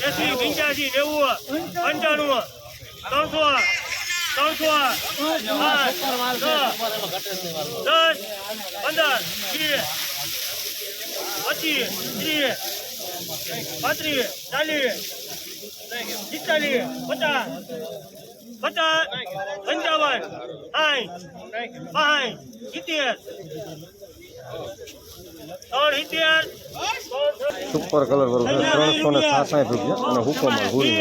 એસી પંચ્યાસી નેવું પંચાણું ત્રણસો દસ પંદર વીસ પચીસ ત્રીસ પાંત્રીસ ચાલીસ પિસ્તાલીસ પચાસ પચાસ, પંચાવન સાઠ સાઠ ત્રણ સિત્તેર સુપર કલર છે. ત્રણસો ને સાસઠ રૂપિયા. અને હુકોમાં ભૂરી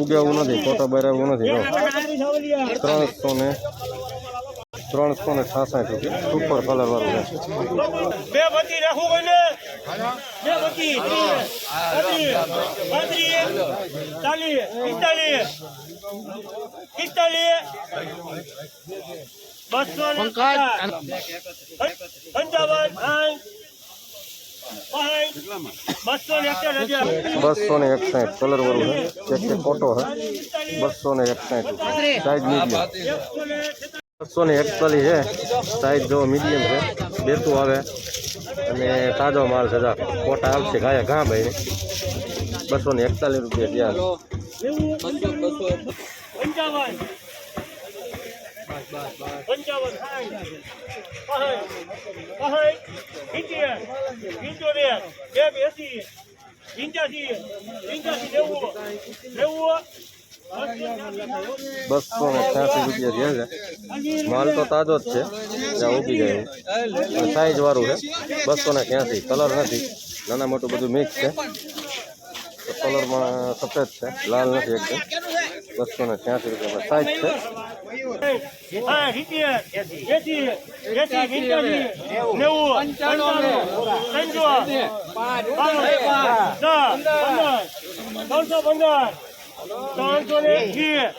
ઉડ્યાવું નથી. ખોટો બરાવું નથી ત્રણસો ને ત્રણસો ને સાસઠ રૂપિયા. સુપર કલર વાળું છે. બે બત્તી રાખવું કોઈને? બે બત્તી ત્રીસ પાંત્રીસ પાંત્રીસ ચાલીસ પિસ્તાલીસ પિસ્તાલીસ બસો ને પચાસ. પંચાવન સાઠ સાઠ બસો ને એકસઠ હજાર. બસો ને એકસાઠ કલર વાળું છે. ચેક કે ફોટો છે. બસો ને એકસાઠ રૂપિયા. સાઈઝ મીડિયમ એકસો ને બસો ને એકતાલીસ છે સાઈઝ જો મીડિયમ છે બેતું આવે અને તાજો માલ છે ફોટા આવશે ગાય ઘા ભાઈ બસો ને એકતાલીસ રૂપિયા ત્યાં પંચાવન બસો ને છ્યાસી રૂપિયા થયા છે માલ તો તાજો જ છે જ્યાં ઊભી જાય સાઈઝ વાળું છે. બસો ને ત્યાંસી કલર નથી. નાના મોટું બધું મિક્સ છે. તો કલરમાં સફેદ છે લાલ નથી એકદમ બસો ને ત્યાંસી રૂપિયા સાઈઝ છે. ત્રણસો પંદર. ત્રણસો ને એકવીસ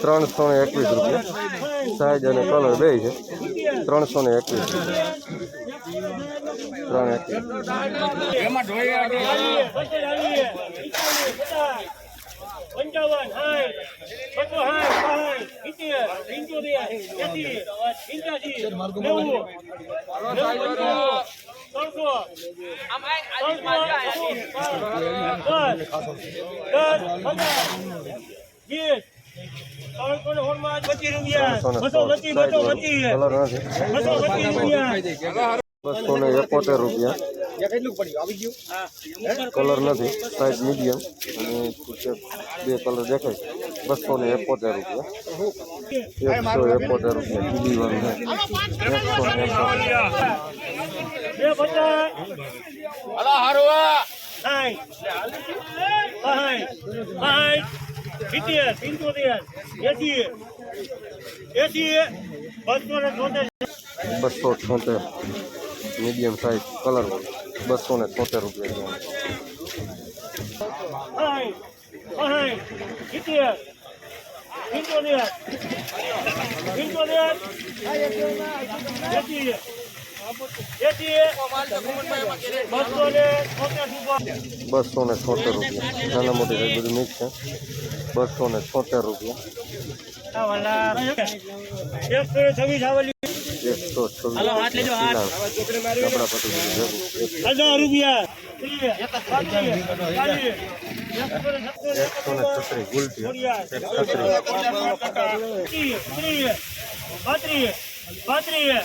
ત્રણસો ને એકવીસ રૂપિયા સાઈઝ અને કલર બે છે ત્રણસો ને એકવીસ ત્રણ એકવીસ પંચાવન સાઠ બસો સાઠ સાઠ સિત્તેર પંચોતેર એસી પંચ્યાસી નેવું નેવું બસો ને એકોતેર રૂપિયા કલર નથી સાઈઝ મીડિયમ અને બે કલર દેખાય બસો ને એકોતેર રૂપિયા એકસો એકોતેર રૂપિયા બીજી વાર ને એકોતેર બે પચાસ સાઠ સાઠ સાઠ સિત્તેર પંચોતેર એસી એસી બસો ને છોતેર બસો છોતેર મીડિયમ સાઈઝ કલર બસો ને છોતેર રૂપિયા સાઠ સાઠ સિત્તેર પંચોતેર પંચોતેર એસી એસી બસો ને છોતેર રૂપિયા. નાના મોટી સાઈઝ બધું મિક્સ છે. બસો ને છોતેર રૂપિયા. એકસો છવ્વીસ કપડા પતિ હજાર રૂપિયા. એકસો ને છત્રીસ ગુલટી છત્રીસ. ત્રીસ, ત્રીસ, પાંત્રીસ, પાંત્રીસ,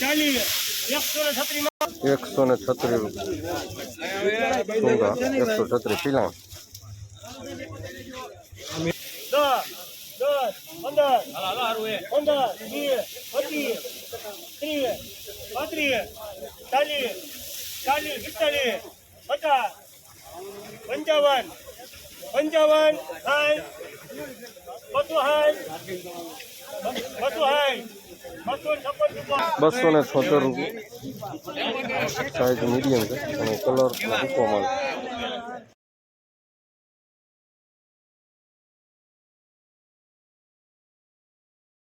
ચાલીસ, એકસો ને છત્રીસ રૂપિયા એકસો છત્રીસ પીલા પંચાવન પંચાવન હાય બસો હાય બસો સાઠ બસો ને છોતેર રૂપિયા. સાઈઝ મીડિયમ છે અને કલર મૂકવા મળે